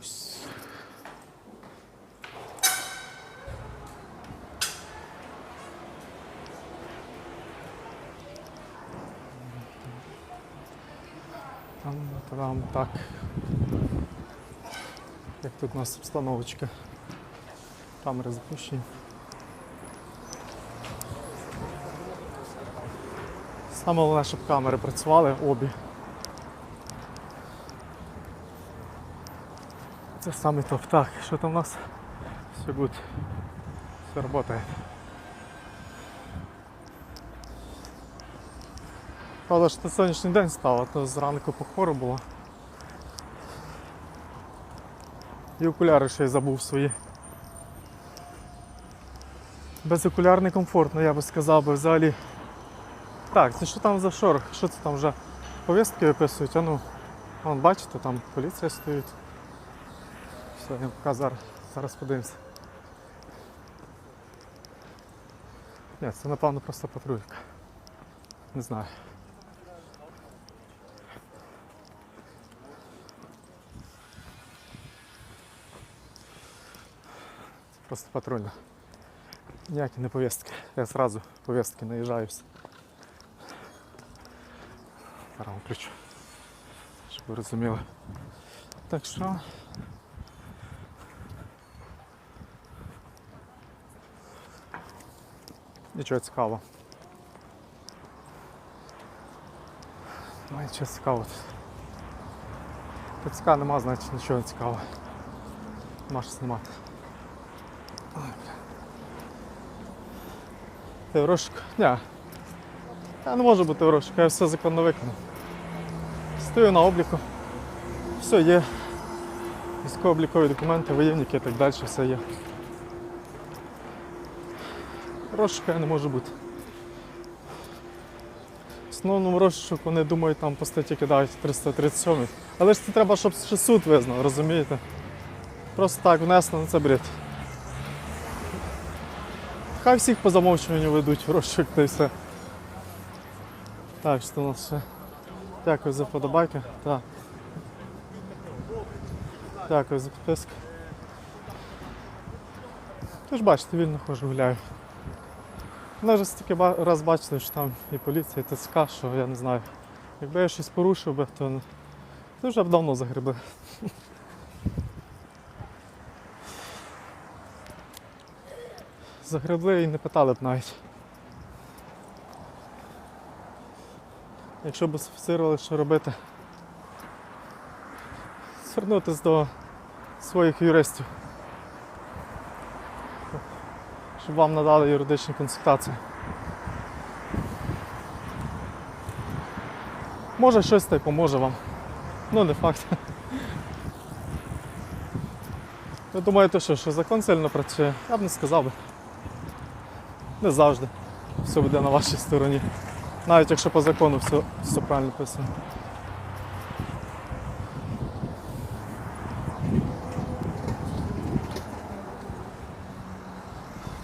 Ось. Там, там, так. Як тут у нас обстановочка? Камери запущені. Саме головне, щоб камери працювали обі. Це саме топ. Так, що там у нас? Все буде. Все працює. Правда, що це сонячний день став, а то зранку похмуро було. І окуляри ще й забув свої. Без окуляр некомфортно, я би сказав би взагалі. Так, це що там за шорох? Що це там вже повістки виписують? А ну, вон, бачите, там поліція стоїть. Все, я поки зараз, зараз подивимося. Ні, це напевно просто патрулька. Не знаю. Це просто патрульна. Ніякі не повістки. Я зразу повістки наїжджаюся. Зараз включу. Щоб ви розуміли. Так що. Нічого цікавого. Немає нічого цікавого. тут. ТЦК нема, значить нічого цікавого. Нема що знімати. Ти в розшуку? Ні. Я не можу бути в я все законно виконав. Стою на обліку. Все є. Військово-облікові документи, воєнники і так далі, все є. Розшуку я не можу бути. В основному розшук вони думають там по статті кидають 337. Але ж це треба, щоб ще суд визнав, розумієте? Просто так внесли, ну це бред. Хай всіх по замовчуванню ведуть в розшук та й все. Так, що у нас ще. Дякую за вподобайки. Так. Дякую за підписку. Ви ж бачите, вільно хожу гуляю. Мене вже стільки раз бачили, що там і поліція, і ТЦК, що я не знаю. Якби я щось порушив би, то то вже б давно загребли. Загребли і не питали б навіть. Якщо б офіцерували, що робити, звернутися до своїх юристів, щоб вам надали юридичні консультації. Може щось та й поможе вам. Ну не факт. Ви думаєте, що, що закон сильно працює? Я б не сказав би. Не завжди. Все буде на вашій стороні. Навіть якщо по закону все, все правильно писано.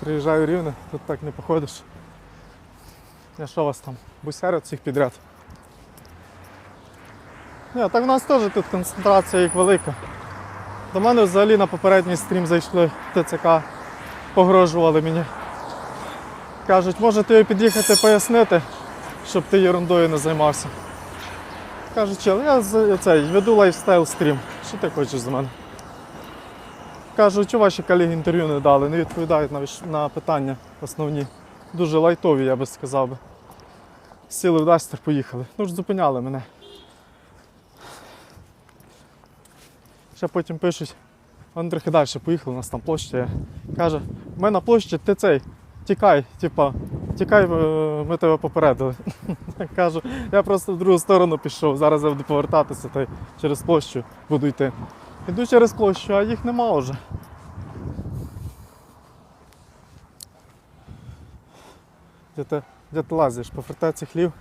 Приїжджаю рівне, тут так не походиш. Я що вас там? Бусярят всіх підряд. Ні, так в нас теж тут концентрація їх велика. До мене взагалі на попередній стрім зайшли ТЦК, погрожували мені. Кажуть, може тобі під'їхати пояснити, щоб ти ерундою не займався. Кажуть, я цей, веду лайфстайл стрім. Що ти хочеш з мене? Кажу, чи ваші колеги інтерв'ю не дали, не відповідають на, на питання основні. Дуже лайтові, я би сказав би. Сіли в Дастер, поїхали. Ну ж зупиняли мене. Ще потім пишуть, вони трохи далі поїхали, у нас там площа є. Каже, ми на площі, ти цей, тікай, типа, тікай, е, ми тебе попередили. Кажу, я просто в другу сторону пішов, зараз я буду повертатися та через площу буду йти. Іду через площу, а їх нема вже. Де ти, де ти лазиш? По фортеці хлів?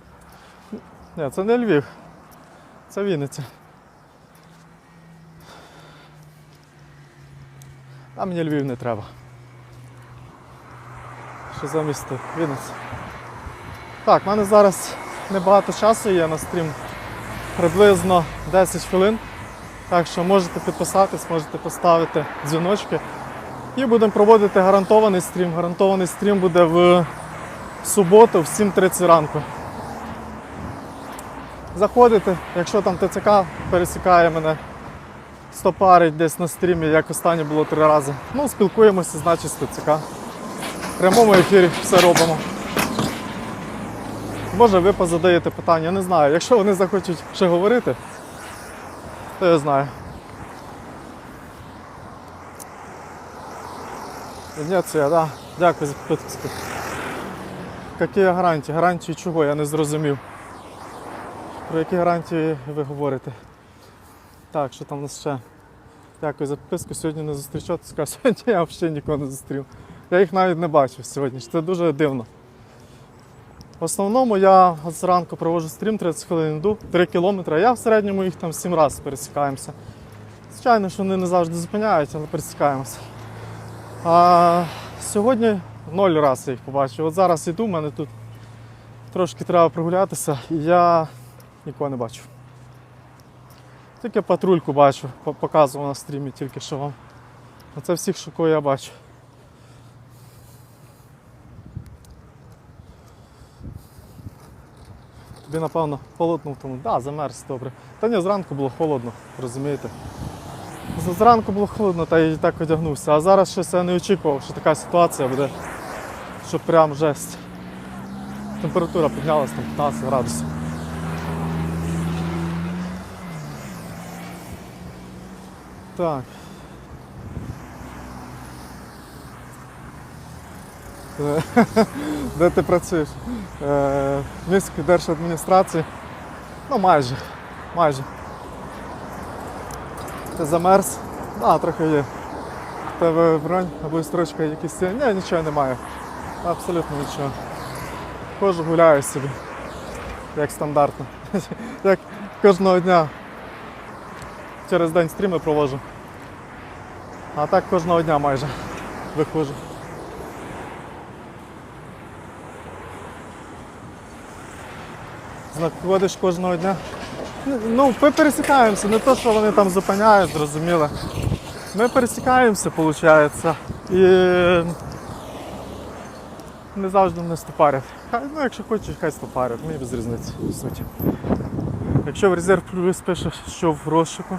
Ні, це не Львів. Це Вінниця. А мені Львів не треба. Що за місто? Вінниця. Так, в мене зараз небагато часу є на стрім. Приблизно 10 хвилин. Так що можете підписатись, можете поставити дзвіночки. І будемо проводити гарантований стрім. Гарантований стрім буде в суботу в 7.30 ранку. Заходите, якщо там ТЦК пересікає мене, стопарить десь на стрімі, як останнє було три рази. Ну, спілкуємося, значить, з ТЦК. В прямому ефірі все робимо. Може, ви позадаєте питання, не знаю. Якщо вони захочуть ще говорити, то я знаю. Венеція, да. Дякую за підписку. Які гарантії? Гарантії чого? Я не зрозумів. Про які гарантії ви говорите? Так, що там у нас ще? Дякую за підписку. Сьогодні не зустрічати. Скажу, сьогодні я взагалі нікого не зустрів. Я їх навіть не бачив сьогодні. Це дуже дивно. В основному я зранку проводжу стрім 30 хвилин йду, 3 кілометри, а я в середньому їх там 7 разів пересікаємося. Звичайно, що вони не завжди зупиняють, але пересікаємося. А сьогодні ноль разів я їх побачив. От зараз йду, в мене тут трошки треба прогулятися, і я нікого не бачу. Тільки патрульку бачу, показував на стрімі тільки що вам. Оце всіх, що кого я бачу. Тобі, напевно, холодно в тому. Так, да, замерз добре. Та ні, зранку було холодно, розумієте? Зранку було холодно, та й так одягнувся. А зараз щось я не очікував, що така ситуація буде, що прям жесть. Температура піднялась там 15 градусів. Так. Де ти працюєш? Е, міській держадміністрації. Ну майже. Майже. Ти замерз? А, трохи є. В тебе бронь або строчка якісь? Ні, нічого немає. Абсолютно нічого. Хожу гуляю собі. Як стандартно. Як кожного дня. Через день стріми проводжу. А так кожного дня майже виходжу. Знаходиш кожного дня. Ну, ми пересікаємося, не то, що вони там зупиняють, зрозуміло. Ми пересікаємося, виходить. І не завжди мене стопарять. Ну, якщо хочеш, хай стопарять, мені без різниці, суті. Якщо в резерв плюс пише, що в розшуку,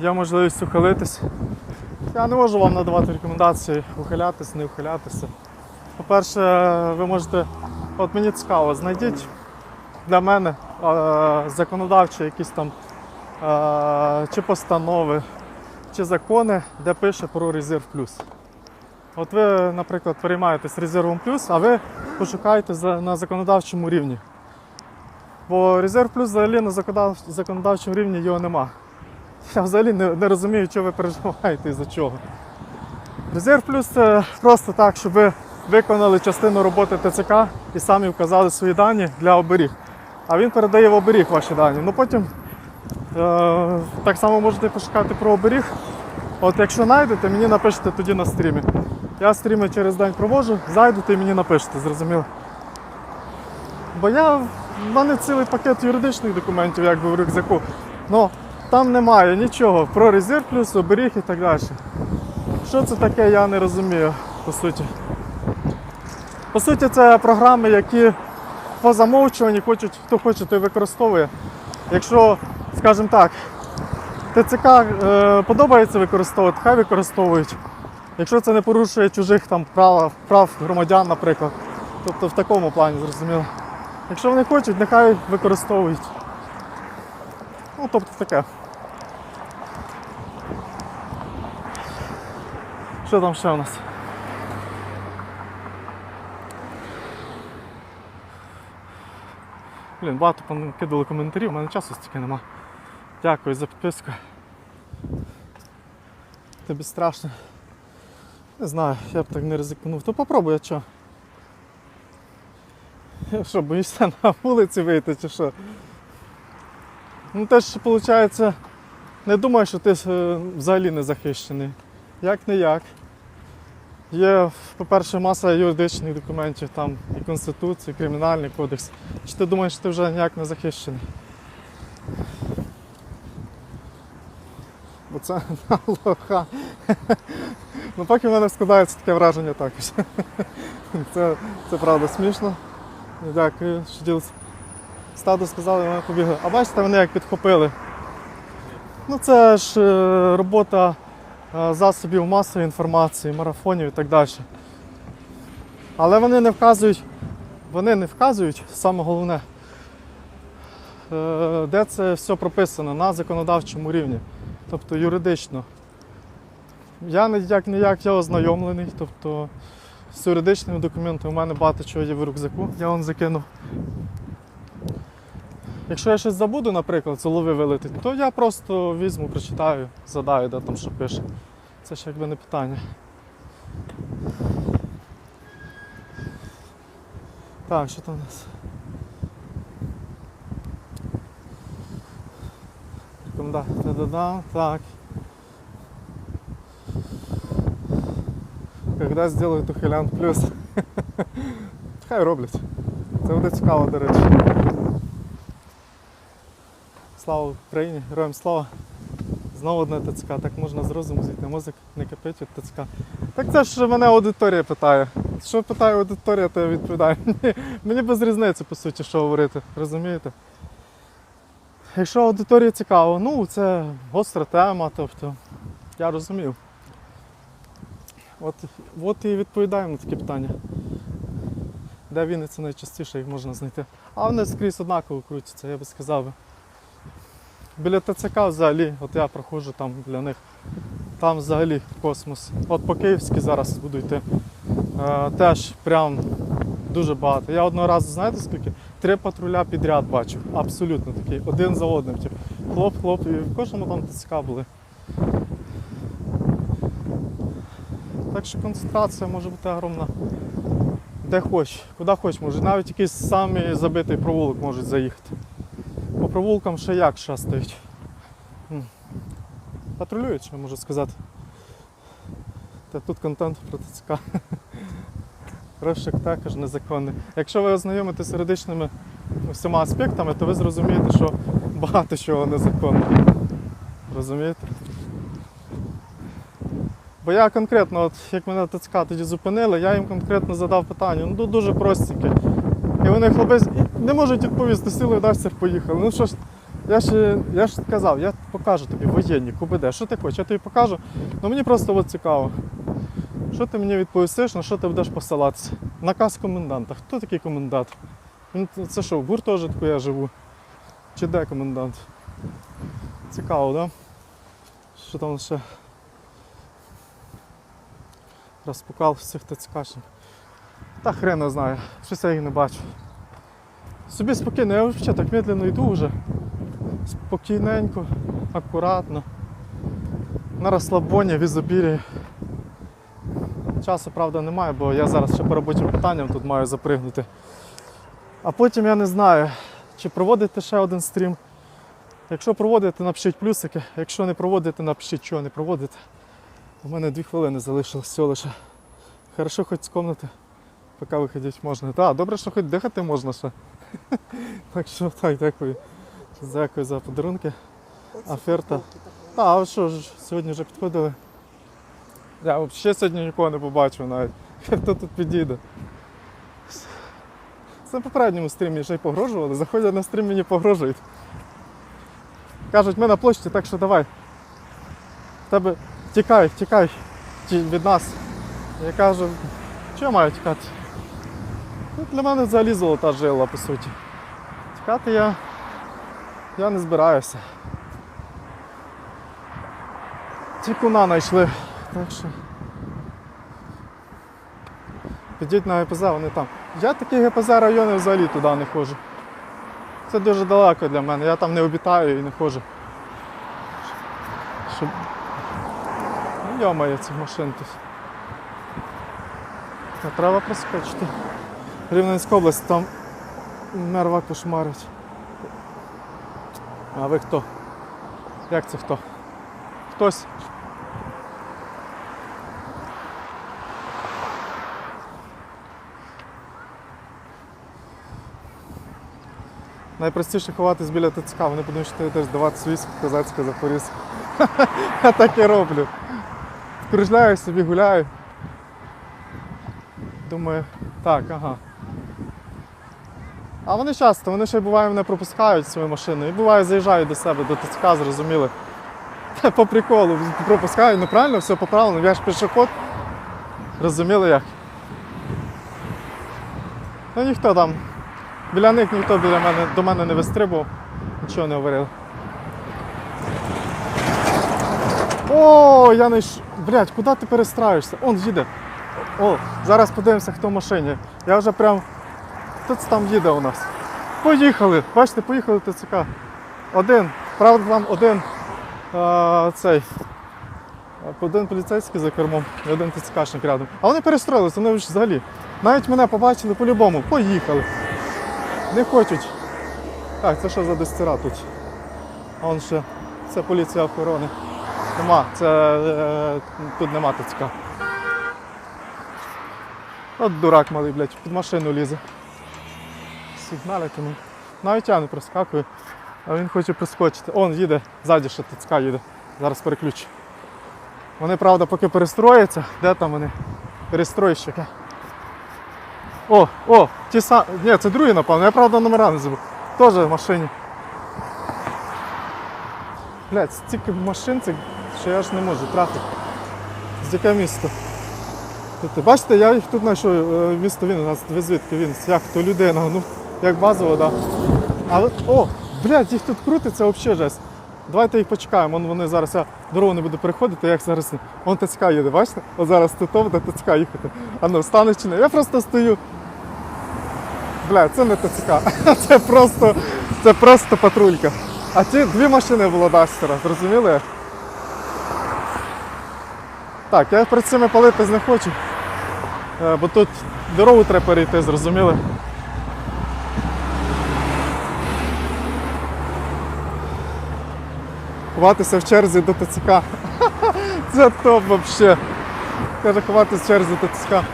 є можливість ухилитись. Я не можу вам надавати рекомендації ухилятись, не ухилятися. По-перше, ви можете, от мені цікаво, знайдіть для мене законодавчі якісь там чи постанови, чи закони, де пише про резерв плюс. От ви, наприклад, переймаєтесь резервом плюс, а ви пошукаєте на законодавчому рівні. Бо резерв плюс взагалі на законодавчому рівні його нема. Я взагалі не, не розумію, що ви переживаєте і за чого. Резерв плюс це просто так, щоб ви виконали частину роботи ТЦК і самі вказали свої дані для оберіг. А він передає в оберіг ваші дані. Ну потім е, так само можете пошукати про оберіг. От якщо знайдете, мені напишете тоді на стрімі. Я стріми через день проводжу, зайдете і мені напишете, зрозуміло. Бо я в мене цілий пакет юридичних документів, якби в рюкзаку. Ну там немає нічого про резерв плюс, оберіг і так далі. Що це таке, я не розумію, по суті. По суті, це програми, які по замовчуванні хочуть, хто хоче, той використовує. Якщо, скажімо так, ТЦК е, подобається використовувати, хай використовують. Якщо це не порушує чужих там прав, прав громадян, наприклад. Тобто в такому плані, зрозуміло. Якщо вони хочуть, нехай використовують. Ну, тобто таке. Що там ще у нас? Блін, багато кидали коментарів, у мене часу стільки нема. Дякую за підписку. Тобі страшно. Не знаю, я б так не ризикнув. То попробуй, що? Я що, боюся на вулиці вийти чи що? Ну теж виходить, не думаю, що ти е, взагалі не захищений. Як не як. Є, по-перше, маса юридичних документів, там і Конституція, і Кримінальний кодекс. Чи ти думаєш, що ти вже ніяк не захищений? бо це на лоха. Ну поки в мене складається таке враження також. Це, це правда смішно. Дякую, що ділиться. Стадо сказали, вони побігли. А бачите, вони як підхопили. Ну це ж е, робота засобів масової інформації, марафонів і так далі. Але вони не вказують, вони не вказують, саме головне, е, де це все прописано на законодавчому рівні, тобто юридично. Я ніяк ніяк я ознайомлений, тобто з юридичними документами у мене багато чого є в рюкзаку, я вам закинув. Якщо я щось забуду, наприклад, з голови вилетить, то я просто візьму, прочитаю, задаю, де там що пише. Це ж якби не питання. Так, що там у нас? Рекомендація. Так. Когда сделают ухилянт плюс. Хай роблять. Це буде цікаво, до речі. Слава Україні, героям слава. Знову одне ТЦК, так можна з розуму зійти, мозок не кипить від ТЦК. Так це ж мене аудиторія питає. Що питає аудиторія, то я відповідаю. Мені, мені без різниці, по суті, що говорити, розумієте? Якщо аудиторії цікаво, ну це гостра тема, тобто я розумів. От, от і відповідаємо на такі питання. Де Вінниця найчастіше їх можна знайти. А вони скрізь однаково крутяться, я би сказав. Біля ТЦК взагалі, от я проходжу там біля них, там взагалі космос. От по Київській зараз буду йти. Е, теж прям дуже багато. Я одного разу, знаєте скільки? Три патруля підряд бачив. Абсолютно такий, один за одним. Типу, хлоп, хлоп, і в кожному там ТЦК були. Так що концентрація може бути огромна. Де хоч, куди хоч може. Навіть якийсь самий забитий провулок можуть заїхати. По провулкам ще як шастають. Патрулюють, що можу сказати. Та тут контент про ТЦК. Розшик також незаконний. Якщо ви ознайомитесь з юридичними всіма аспектами, то ви зрозумієте, що багато чого незаконно. Розумієте? Бо я конкретно, от як мене ТЦК тоді зупинили, я їм конкретно задав питання, ну дуже простеньке. І вони хлопець не можуть відповісти, сіли дастер поїхали. Ну що ж, я ж, я ж казав, я покажу тобі воєнні, КУБД, що ти хочеш, я тобі покажу. Ну мені просто от цікаво. Що ти мені відповісиш, на що ти будеш посилатися? Наказ коменданта. Хто такий комендант? Це що, в гуртожитку я живу? Чи де комендант? Цікаво. Да? Що там ще? Розпукав всіх ТЦКшників. Та хрен його знає, щось я їх не бачу. Собі спокійно, я взагалі так медленно йду вже. Спокійненько, акуратно. На розслабоні, в ізобілії. Часу, правда, немає, бо я зараз ще по робочим питанням тут маю запригнути. А потім я не знаю, чи проводити ще один стрім. Якщо проводите, напишіть плюсики. Якщо не проводите, напишіть, чого не проводите. У мене дві хвилини залишилось всього лише. Хорошо хоч з комнати, поки виходити можна. Так, добре, що хоч дихати можна ще. Так що так, дякую. Дякую за подарунки. Аферта. А, а що ж, сьогодні вже підходили. Я взагалі сьогодні нікого не побачив навіть. Хто тут підійде. Це на попередньому стрімі ще й погрожували. Заходять на стрім мені погрожують. Кажуть, ми на площі, так що давай. Тебе тікай, тікай від нас. Я кажу, я маю тікати? Ну, для мене взагалі золота жила, по суті. Тікати я, я не збираюся. Тікуна знайшли. Так що. Підіть на ГПЗ, вони там. Я такі ГПЗ райони взагалі туди не ходжу. Це дуже далеко для мене, я там не обітаю і не ходжу. Щоб... Ну, йомає цих машин тут. Треба проскочити. Рівненська область, там нерва кошмарить. А ви хто? Як це хто? Хтось? Найпростіше ховатись біля ТЦК, вони подумають, що ти йдеш здавати свійську козацьке запорізьке. Я так і роблю. Кружляю собі, гуляю. Думаю, так, ага. А вони часто, вони ще буває мене пропускають свою машину і буває заїжджають до себе, до ТЦК, зрозуміли. По приколу, пропускають, ну правильно, все по я ж пішоход. Розуміли як? Ну ніхто там. Біля них ніхто біля мене, до мене не вистрибував, нічого не говорив. О, я не ш... Блять, куди ти перестраюєшся? Он їде. О, зараз подивимося, хто в машині. Я вже прям. Хто це там їде у нас? Поїхали! Бачите, поїхали ТЦК. Один. Правда, там один а, цей. Один поліцейський за кермом і один ТЦКшник рядом. А вони перестроїлися, вони взагалі. Навіть мене побачили по-любому. Поїхали. Не хочуть. Так, це що за дестера тут? А он ще. Це поліція охорони. Нема, це е, тут нема ТЦК. От дурак малий, блядь, під машину лізе. Сигналить йому. Навіть я не проскакую, а він хоче прискочити. Он їде, ззаді ще ТЦК їде. Зараз переключу. Вони, правда, поки перестрояться, де там вони? Перестройщики. О, о, ті самі. Ні, це другі, напевно. Я правда номера не забув. Теж в машині. Блядь, стільки машин, це, що я ж не можу трафити. З яке місто? Тут, бачите, я їх тут знайшов, е, місто він, у нас ви звідки він, як то людина, ну, як базово, так. Да. Але, о, блядь, їх тут крутиться взагалі жесть. Давайте їх почекаємо, Вон вони зараз, я дорогу не буду переходити, як зараз. Вон ТЦК їде, бачите? От зараз тут буде ТЦК їхати. А ну, встанеш чи не? Я просто стою. Бля, це не ТЦК. Це просто, це просто патрулька. А ті дві машини було Дастера, зрозуміли? Так, я перед цими палитись не хочу. Е, Бо тут дорогу треба перейти, зрозуміли? Ховатися в черзі до ТЦК. Це топ взагалі. Каже, ховатися в черзі до ТЦК.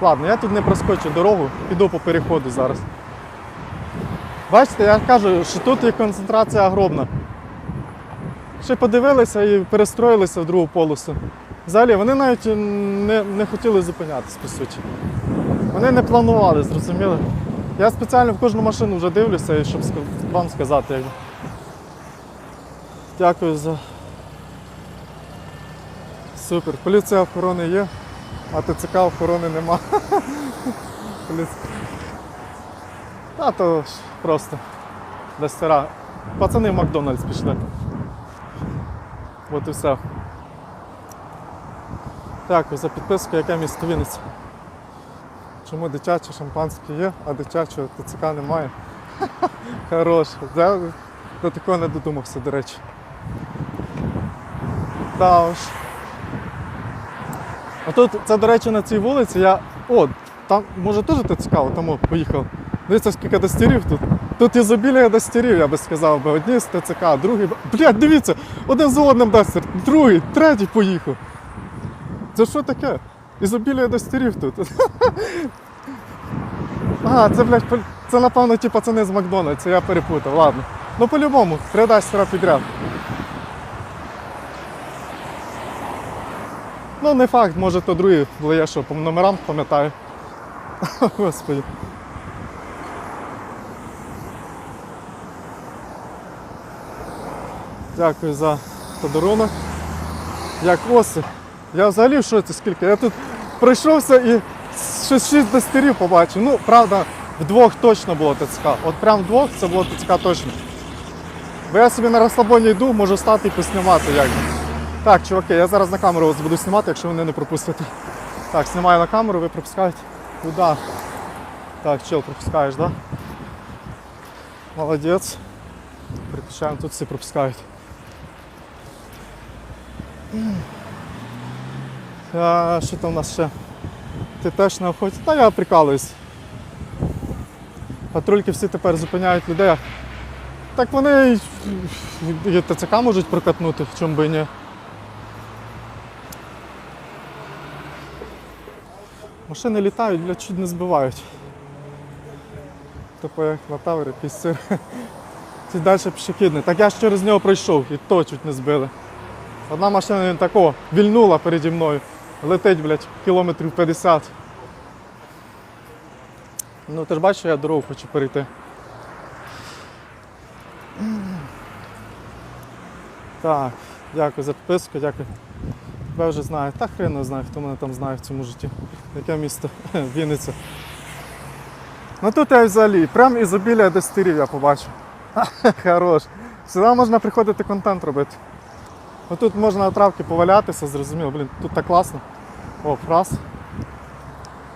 Ладно, я тут не проскочу дорогу, піду по переходу зараз. Бачите, я кажу, що тут є концентрація огромна. Ще подивилися і перестроїлися в другу полосу. Взагалі вони навіть не, не хотіли зупинятись, по суті. Вони не планували, зрозуміли. Я спеціально в кожну машину вже дивлюся, щоб вам сказати. Дякую за. Супер. Поліція охорони є, а ТЦК охорони нема. Та то ж просто дестера. Пацани в Макдональдс пішли. От і все. Дякую за підписку, яке місто Вінниця. Чому дитяче шампанське є, а дитячого ТЦК немає. Хороше. Я до такого не додумався, до речі. Да уж. А тут, це, до речі, на цій вулиці я. О, там може теж ТЦК, тому поїхав. Дивіться, скільки достірів тут. Тут ізобілія достірів, я би сказав, би. одні з ТЦК, другий. Блядь, дивіться, один за одним достір, другий, третій поїхав. Це що таке? Ізобілія достірів тут. А, це, блядь, це напевно ті пацани з Макдональдса, я перепутав, ладно. Ну по-любому, три дастера підряд. Ну, не факт, може то другі, бо що, по номерам пам'ятаю. Господи. Дякую за подарунок. Як оси. Я взагалі в шоці скільки. Я тут пройшовся і щось шість достерів побачив. Ну, правда, вдвох точно було ТЦК. От прям вдвох це було ТЦК точно. Бо я собі на розслабоні йду, можу стати і поснімати як. Так, чуваки, я зараз на камеру вас буду знімати, якщо ви не пропустите. Так, знімаю на камеру, ви пропускаєте. Куда? Так, чел, пропускаєш, да? Молодець. Переключаємо, тут всі пропускають. А, що там у нас ще? Ти теж на охоті? Та я прикалуюсь. Патрульки всі тепер зупиняють людей. Так вони і- ТЦК можуть прокатнути, в чому би ні. Машини літають, блядь, чуть не збивають. Типу як на тавері якийсь сир. далі пішохідний. Так я ж через нього пройшов і то чуть не збили. Одна машина він такого вільнула переді мною. Летить, блядь, кілометрів 50. Ну ти ж бачиш, я дорогу хочу перейти. Так, дякую за підписку, дякую. Тебе вже знаю. Та хрен не знаю, хто мене там знає в цьому житті. Яке місто? Вінниця. Ну тут я взагалі, прям ізобілія дестирів я побачив. Хорош. Сюди можна приходити контент робити. Отут можна на травки повалятися, зрозуміло, блін, тут так класно. О, раз.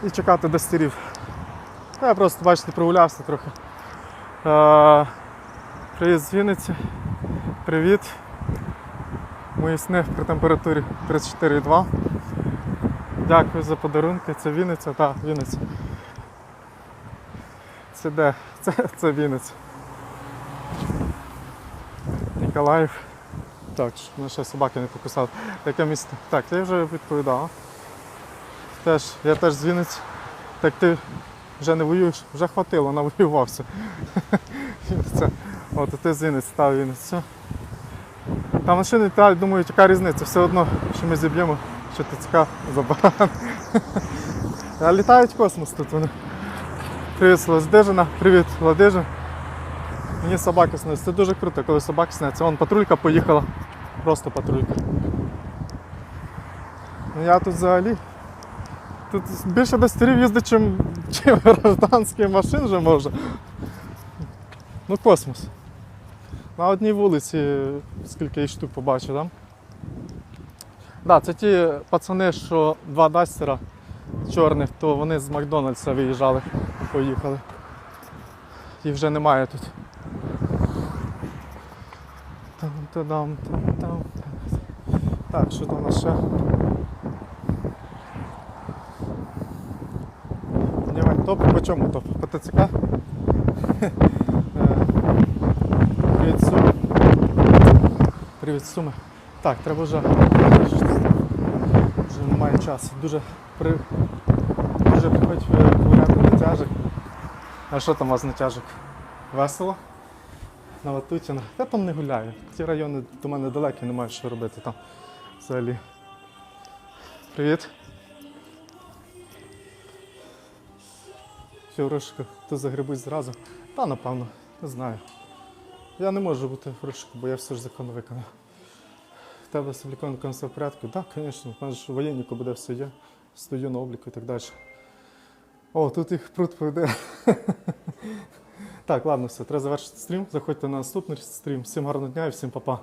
І чекати дестирів. Я просто, бачите, прогулявся трохи. Е, Привіт з Вінниці. Привіт. Мої сни при температурі 34,2. Дякую за подарунки. Це Вінниця, так, Вінниця. Це де? Це, це Вінниця. Ніколаїв. Так, ще собаки не покусали. Яке місто? Так, я вже відповідав. Теж, я теж з. Так ти вже не воюєш, вже хватило, навоювався. От, ти з став Вінниця. Та машини та, думаю, яка різниця, все одно, що ми зіб'ємо, що ТЦК забаран. А літають космос тут вони. Привіт, Ладижина, привіт, Ладижин. Мені собаки сниться. Це дуже круто, коли собаки сняться. Вон патрулька поїхала. Просто патрулька. Ну я тут взагалі. Тут більше достерів їздить, чим, чим гражданських машин вже може. Ну космос. На одній вулиці, скільки їх штук побачив, там. Да, це ті пацани, що два дастера чорних, то вони з Макдональдса виїжджали, поїхали. Їх вже немає тут. Там-та-дам, там-там. Так, що там ще? Давай, топ по чому топ? По ТЦК? Е, Привіт, Суми. Так, треба вже. Вже немає часу. Дуже при... Дуже приходь погуляти на тяжик. А що там у вас на тяжик? Весело? На Ватутіна. Я там не гуляю. Ті райони до мене далекі, немає що робити там взагалі. Привіт. Що, Рошка, ти загребуть зразу? Та напевно, не знаю. Я не можу бути в розшуку, бо я все ж закон виконав. В тебе обліковим все в порядку? Так, звісно, в мене ж у воєннику буде все є. Стою на обліку і так далі. О, тут їх пруд пройде. Так, ладно, все, треба завершити стрім. Заходьте на наступний стрім. Всім гарного дня і всім па-па.